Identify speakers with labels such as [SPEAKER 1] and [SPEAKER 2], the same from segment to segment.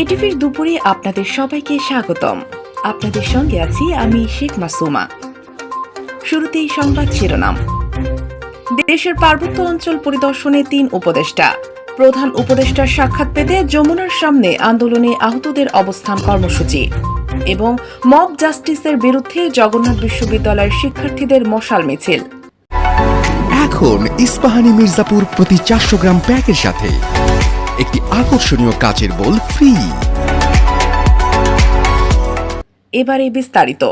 [SPEAKER 1] এটিভির দুপুরে আপনাদের সবাইকে স্বাগতম। আপনাদের সঙ্গে আছি আমি শেখ মাসুমা। শুরুতেই সংবাদ শিরোনাম। দেশের পার্বত্য অঞ্চল পরিদর্শনে তিন উপদেষ্টা। প্রধান উপদেষ্টার সাক্ষাৎ পেতে যমুনার সামনে আন্দোলনে আহতদের অবস্থান কর্মসূচি এবং মব জাস্টিসের বিরুদ্ধে জগন্নাথ বিশ্ববিদ্যালয়ের শিক্ষার্থীদের মশাল মিছিল।
[SPEAKER 2] এখন ইস্পাহানি মির্জাপুর প্রতি চারশো গ্রাম প্যাকের সাথে। একটি আকর্ষণীয় কাচের বোল ফ্রি।
[SPEAKER 1] এবারে বিস্তারিত।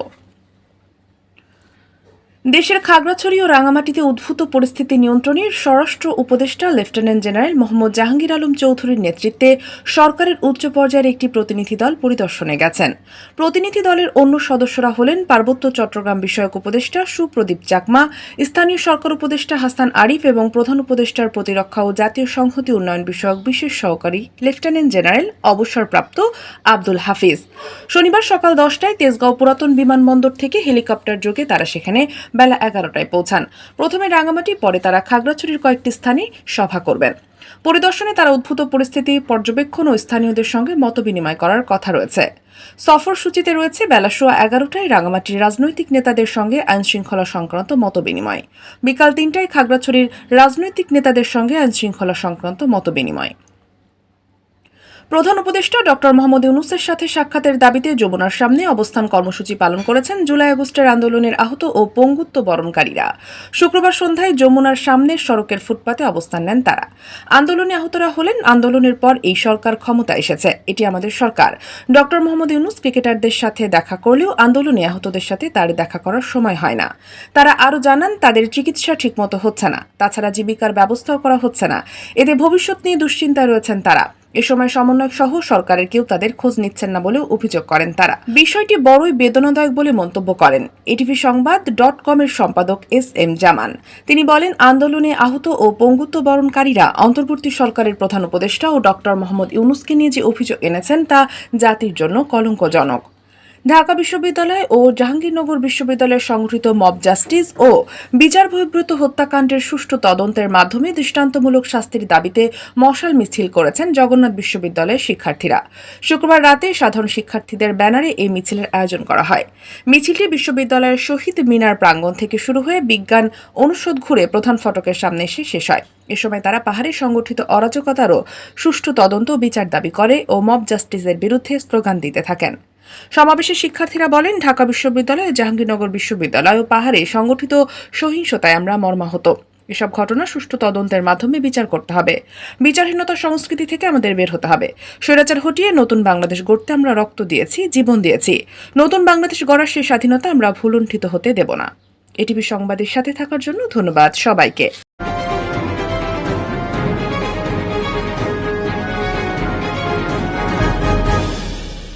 [SPEAKER 1] দেশের খাগড়াছড়ি ও রাঙামাটিতে উদ্ভূত পরিস্থিতি নিয়ন্ত্রণে স্বরাষ্ট্র উপদেষ্টা লেফটেন্যান্ট জেনারেল মোহাম্মদ জাহাঙ্গীর আলম চৌধুরীর নেতৃত্বে সরকারের উচ্চ পর্যায়ের একটি প্রতিনিধি দল পরিদর্শনে গেছেন। প্রতিনিধি দলের অন্য সদস্যরা হলেন পার্বত্য চট্টগ্রাম বিষয়ক উপদেষ্টা সুপ্রদীপ চাকমা, স্থানীয় সরকার উপদেষ্টা হাসান আরিফ এবং প্রধান উপদেষ্টার প্রতিরক্ষা ও জাতীয় সংহতি উন্নয়ন বিষয়ক বিশেষ সহকারী লেফটেন্যান্ট জেনারেল অবসরপ্রাপ্ত আব্দুল হাফিজ। শনিবার সকাল দশটায় তেজগাঁও পুরাতন বিমানবন্দর থেকে হেলিকপ্টার যোগে তারা সেখানে বেলা এগারোটায় পৌঁছান। প্রথমে রাঙামাটি, পরে তারা খাগড়াছড়ির কয়েকটি স্থানে সভা করবেন। পরিদর্শনে তারা উদ্ভূত পরিস্থিতি, পর্যবেক্ষণ ও স্থানীয়দের সঙ্গে মতবিনিময় করার কথা রয়েছে। সফর সূচিতে রয়েছে, বেলা সোয়া এগারোটায় রাঙামাটির রাজনৈতিক নেতাদের সঙ্গে আইনশৃঙ্খলা সংক্রান্ত মতবিনিময়। বিকাল তিনটায় খাগড়াছড়ির রাজনৈতিক নেতাদের সঙ্গে আইনশৃঙ্খলা সংক্রান্ত মতবিনিময়। প্রধান উপদেষ্টা ডক্টর মোহাম্মদ ইউনুসের সাথে সাক্ষাতের দাবিতে যমুনার সামনে অবস্থান কর্মসূচি পালন করেছেন জুলাই আগস্টের আন্দোলনের আহত ও পঙ্গুত্ব বরণকারীরা। শুক্রবার সন্ধ্যায় যমুনার সামনের সড়কের ফুটপাতে অবস্থান নেন তারা। আন্দোলনে আহতরা হলেন, আন্দোলনের পর এই সরকার ক্ষমতা এসেছে। এটি আমাদের সরকার। ডক্টর মোহাম্মদ ইউনুস ক্রিকেটারদের সাথে দেখা করলেও আন্দোলনে আহতদের সাথে তার দেখা করার সময় হয় না। তারা আরও জানান, তাদের চিকিৎসা ঠিকমতো হচ্ছে না। তাছাড়া জীবিকার ব্যবস্থাও করা হচ্ছে না। এতে ভবিষ্যৎ নিয়ে দুশ্চিন্তায় রয়েছেন তারা। এ সময় সমন্বয়ক সহ সরকারের কেউ তাদের খোঁজ নিচ্ছেন না বলেও অভিযোগ করেন তারা। বিষয়টি বড়ই বেদনাদায়ক বলে মন্তব্য করেন। এটিভি সংবাদ ডট কমের সম্পাদক এস এম জামান। তিনি বলেন, আন্দোলনে আহত ও পঙ্গুত্ব বরণকারীরা অন্তর্বর্তী সরকারের প্রধান উপদেষ্টা ও ডক্টর মোহাম্মদ ইউনুসকে নিয়ে যে অভিযোগ এনেছেন তা জাতির জন্য কলঙ্কজনক। ঢাকা বিশ্ববিদ্যালয় ও জাহাঙ্গীরনগর বিশ্ববিদ্যালয়ে সংঘটিত মব জাস্টিস ও বিচার বহির্ভূত হত্যাকাণ্ডের সুষ্ঠু তদন্তের মাধ্যমে দৃষ্টান্তমূলক শাস্তির দাবিতে মশাল মিছিল করেছেন জগন্নাথ বিশ্ববিদ্যালয়ের শিক্ষার্থীরা। শুক্রবার রাতে সাধারণ শিক্ষার্থীদের ব্যানারে এই মিছিলের আয়োজন করা হয়। মিছিলটি বিশ্ববিদ্যালয়ের শহীদ মিনার প্রাঙ্গণ থেকে শুরু হয়ে বিজ্ঞান অনুষদ ঘুরে প্রধান ফটকের সামনে এসে শেষ হয়। এ সময় তারা পাহাড়ে সংগঠিত অরাজকতারও সুষ্ঠু তদন্ত বিচার দাবি করে ও মব জাস্টিসের বিরুদ্ধে স্লোগান দিতে থাকেন। সমাবেশে শিক্ষার্থীরা বলেন, ঢাকা বিশ্ববিদ্যালয় জাহাঙ্গীরনগর বিশ্ববিদ্যালয় ও পাহাড়ে সংগঠিত সহিংসতায় আমরা মর্মাহত। এসব ঘটনা সুষ্ঠু তদন্তের মাধ্যমে বিচার করতে হবে। বিচারহীনতার সংস্কৃতি থেকে আমাদের বের হতে হবে। স্বৈরাচার হটিয়ে নতুন বাংলাদেশ গড়তে আমরা রক্ত দিয়েছি, জীবন দিয়েছি। নতুন বাংলাদেশ গড়ার সেই স্বাধীনতা আমরা ভুলুণ্ঠিত হতে দেব না। এটিভি সংবাদের সাথে থাকার জন্য ধন্যবাদ সবাইকে।